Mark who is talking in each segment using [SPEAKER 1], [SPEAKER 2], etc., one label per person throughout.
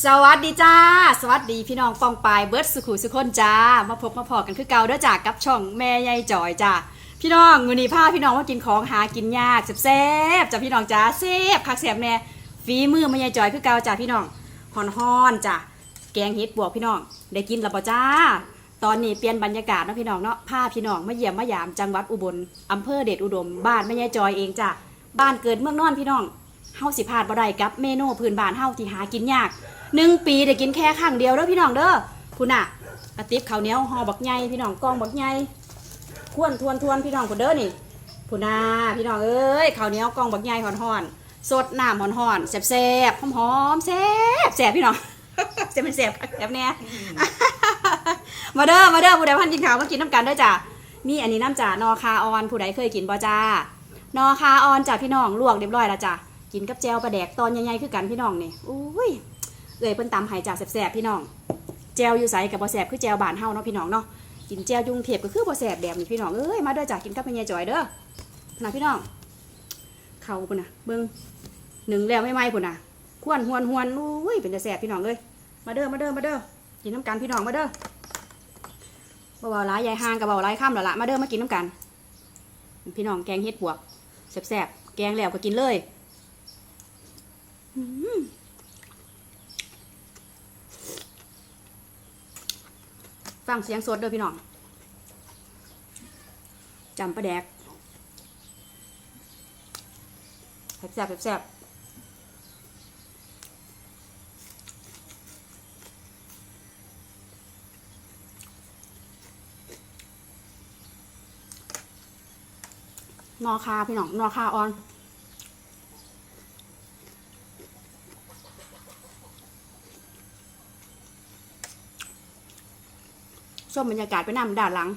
[SPEAKER 1] สวัสดีจ้า สวัสดีพี่น้องปองปายเบิร์ดสุขุสุคนจ้า มาพบมาพอกันคือเก่าเด้อจ้ากับช่องแม่ยายจอยจ้าพี่น้องมือนี้พาพี่น้องมากินของหากินยากแซ่บจ้าพี่น้องจ้าแซ่บคักแซ่บแน่ฝีมือแม่ยายจอยคือเก่าจ้าพี่น้องฮอนฮอนจ้าแกงเห็ดบวกพี่น้อง ได้กินแล้วป่จ้า ตอนนี้เปลี่ยนบรรยากาศเนาะพี่น้องเนาะพาพี่น้องมาเยี่ยมมายามจังหวัดอุบลอำเภอเดชอุดม บ้านแม่ยายจอยเองจ้าบ้านเกิดเมืองนอนพี่น้องเฮาสิพลาดบ่ได้กับเมนูพื้นบ้านเฮาที่หากินยาก หนึ่งปีได้กินแค่ครั้งเดียวเด้อพี่น้องเด้อคุณน่ะกระติบข้าวเหนียวห่อบักใหญ่พี่น้องกองบักใหญ่ทวนทวนทวนพี่น้องพุ่นเด้อนี่พุ่นน่ะพี่น้องเอ้ยข้าวเหนียวกองบักใหญ่ห่อนๆสดน้ำห่อนๆแซ่บๆหอมๆแซ่บแซ่บพี่น้องจะเป็นแซ่บแซ่บแน่มาเด้อมาเด้อผู้ใดพันกินข้าวมากินน้ำกันด้อจ้ะมีอันนี้น้ำจ่านอคาออนผู้ใดเคยกินบ่จ้านอคาออนจ้ะพี่น้องลวกเรียบร้อยแล้วจ้ะกินกับแจวปลาแดกตอนใหญ่ๆคือกันพี่น้องนี่อุ้ย เอ่ยเพิ่นตำไหจากแสบๆพี่น้องแจวอยู่ใสกับบ่แสบคือแจวบานเฮาเนาะพี่น้องเนาะกินแจวยุงเทพก็คือบ่แสบแบบนี้พี่น้องเอ้ยมาด้อจ้ะกินกับแม่ยายจอยเด้อนะพี่น้องเข้าพุ่นน่ะเบิ่งหนึ่งแล้วไม่ไหม้พุ่นน่ะควนหวนหวนอุ้ยเป็นจะแสบพี่น้องเอ้ยมาเด้อมาเด้อมาเด้อกินน้ำกันพี่น้องมาเด้อบ่เบาหลายยายห่างกับเบาหลายค่ำแล้วละมาเด้อมากินน้ำกัน พี่น้องแกงเฮ็ดบวกแสบๆแกงแล้วก็กินเลย ฟังเสียงสดเด้อพี่น้องจำปลาแดกแซ่บๆแซ่บนอคาพี่น้องนอคาออน ชมบรรยากาศไปนำด้านหลัง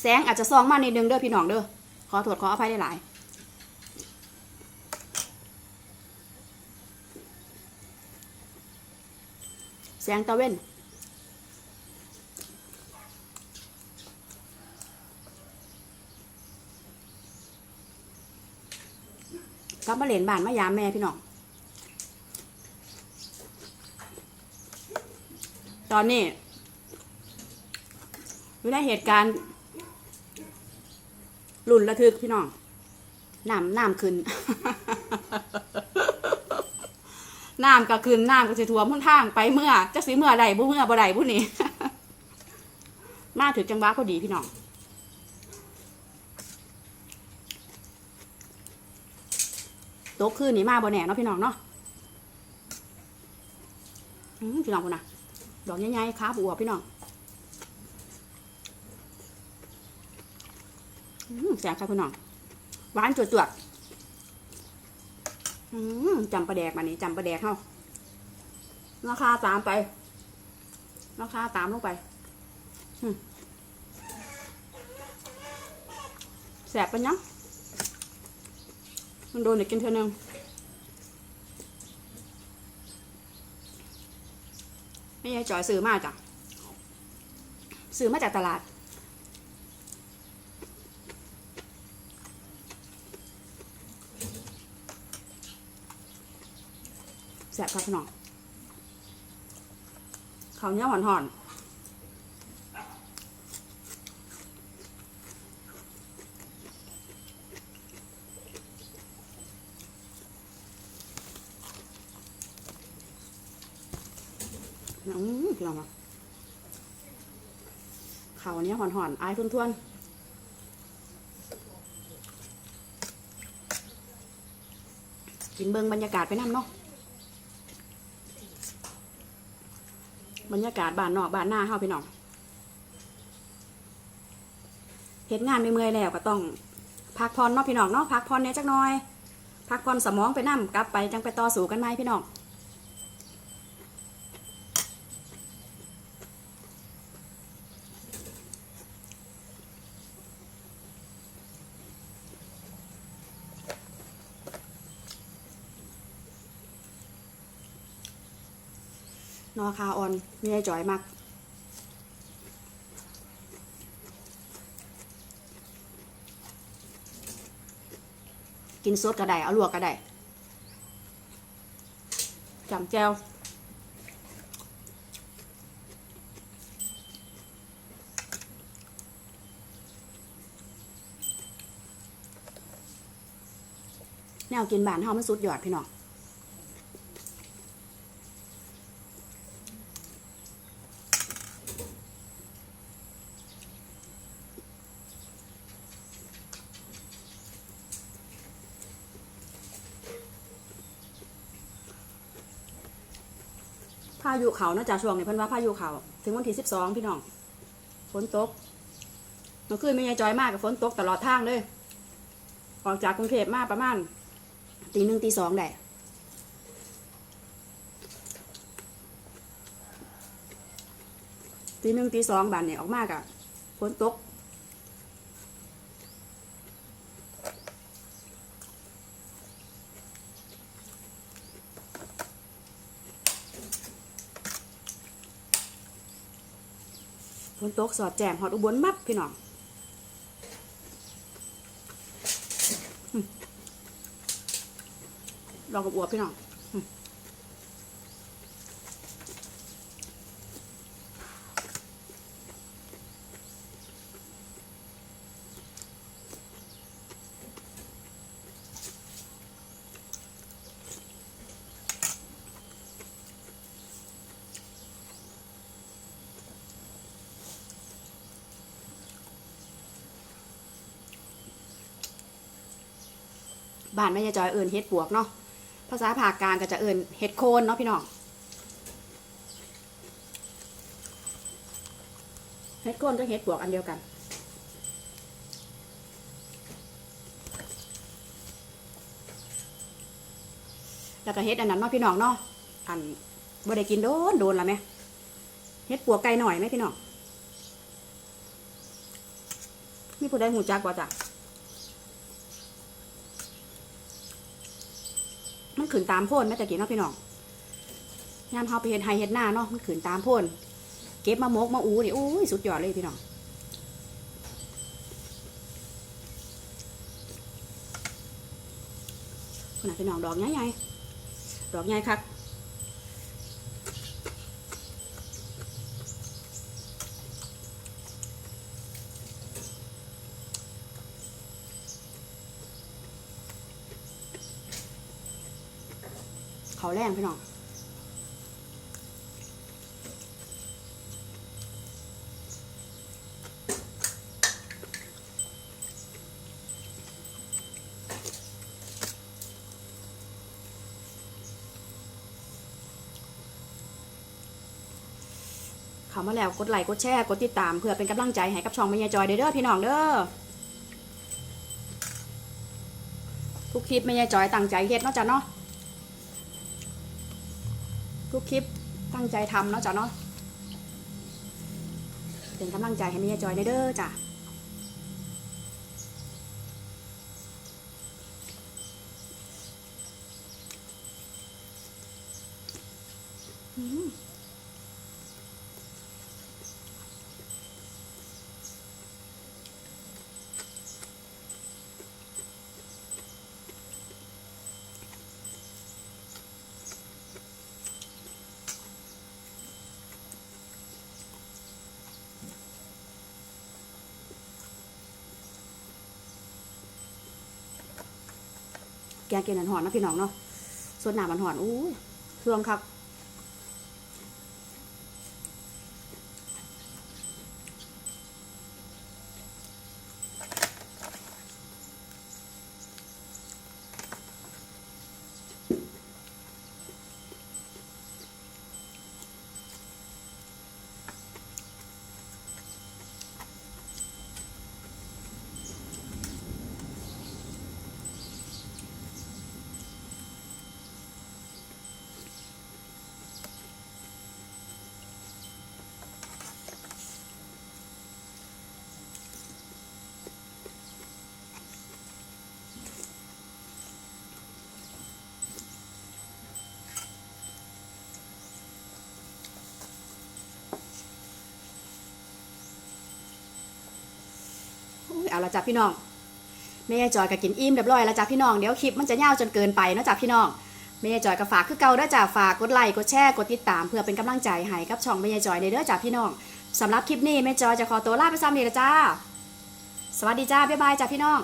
[SPEAKER 1] แสงอาจจะซองมาในดนึงเด้อพี่น้องเด้อขอโทษขออภัยได้หลายแสงตะเว้นกลับมาเล่นบ้านมายามแม่พี่น้อง อนนี้อยู่ในเหตุการณ์ลุ่นระทึกพี่น้องน้ำน้ำขึ้นน้ำก็ขึ้นน้ำก็จะท่วมพ้นทางไปเมื่อจะสีเมื่อใดบุเมื่อบ่ใดบุนี้มาถึงจังหวะพอดีพี่น้องตกคืนนี่มาบ่แน่เนาะพี่น้องเนาะพี่น้องคนน่ะ ดอกใหญ่ๆขาบวบพี่น้องอืมแสบครับพี่น้อง หวานจวดๆจำปลาแดกมานี่จำปลาแดกเข้าราคาตามไป ราคาตามลงไปแสบปะยังมันโดนเด็กกินเท่านึง ไม่ใช่จอยซื้อมาจ้ะซื้อมาจากตลาด แสบครับพี่น้องเขาวเนี้ยวหอนๆ อืมพี่น้องอะเขาเนี้ยวหอนๆอายทวนกินเบิงบรรยากาศไปน้ำเนาะบรรยากาศบ้านนอกบ้านหน้าเฮาพี่น้องเฮ็ดงานไม่เมื่อยแล้วก็ต้องพักผ่อนเนาะพี่น้องเนาะพักผ่อนเนี่ยจักหน่อยพักผ่อนสมองไปนั่กลับไปจังไปต่อสู้กันไหมพี่น้อง นอคาออนมีไอ้จอยมักกินสดก็ได้เอาลวกก็ได้จำแจวแนวกินบานเฮามันสุดยอดพี่น้องายุเขาเนาะจากช่วงนี้เพิ่นว่าพายุเขาถึงวันที่สิบสองพี่น้องฝนตกเมื่อคืนไม่ยายจอยมากกับฝนตกตลอดทางเลยออกจากกรุงเทพมาประมาณตีหนึ่งตีสองได้ตีหนึ่งตีสองบานเนี่ยออกมากอะฝนตก นตกสอดแจงหอดอุบลมับพี่น้องลองกับอวบพี่น้อง บ้านแม่ยายจอยเอิญเฮ็ดปวกเนาะภาษาภาคกลางก็จะเอิญเฮ็ดโคนเนาะพี่น้องเฮ็ดโคนก็เฮ็ดปวกอันเดียวกันแล้วก็เฮ็ดอันนั้นเนาะพี่น้องเนาะอันบ่ได้กินโดนโดนละไหมเฮ็ดปวกไก่หน่อยไหมพี่น้องมีผู้ใดหูจักบ่จ้ะ มันขืนตามโพ่นแม่ตะกี้เนาะพี่น้องยามเฮาไปเห็ดไฮเห็ดหน้าเนาะมันขืนตามโพ่นเก็บมามกมาอูนี่อุ้ยสุดยอดเลยพี่น้องขนาดพี่น้องดอกใหญ่ๆดอกใหญ่คัก เขาแรงพี่น้องเข้ามาแล้วกดไลค์กดแชร์กดติดตามเพื่อเป็นกำลังใจให้กับช่องแม่ยายจอยเด้อพี่น้องเด้อทุกคลิปแม่ยายจอยตั้งใจเฮ็ดนาะจ้ะเนาะ ทุกคลิปตั้งใจทำเนาะจ้ะเนาะเป็นกำลังใจให้แม่ยายจอยเด้อจ้ะอืม แกงเกล็ดหอนนะพี่น้องเนาะส่วนหนามันหอนอู้ยเครื่องครับ เอาละจ้ะพี่น้องแม่ยายจอยก็กินอิ่มเรียบร้อยแล้วจ้ะพี่น้องเดี๋ยวคลิปมันจะยาวจนเกินไปเนาะจ้ะพี่น้องแม่ยายจอยก็ฝากคือเก่าด้อจ้ะฝากกดไลค์กดแชร์กดติดตามเพื่อเป็นกำลังใจให้กับช่องแม่ยายจอยในเด้อจ้ะพี่น้องสำหรับคลิปนี้แม่จอยจะขอตัวลาไปซ้ำเลยละจ้า สวัสดีจ้าบ๊ายบายจ้ะพี่น้อง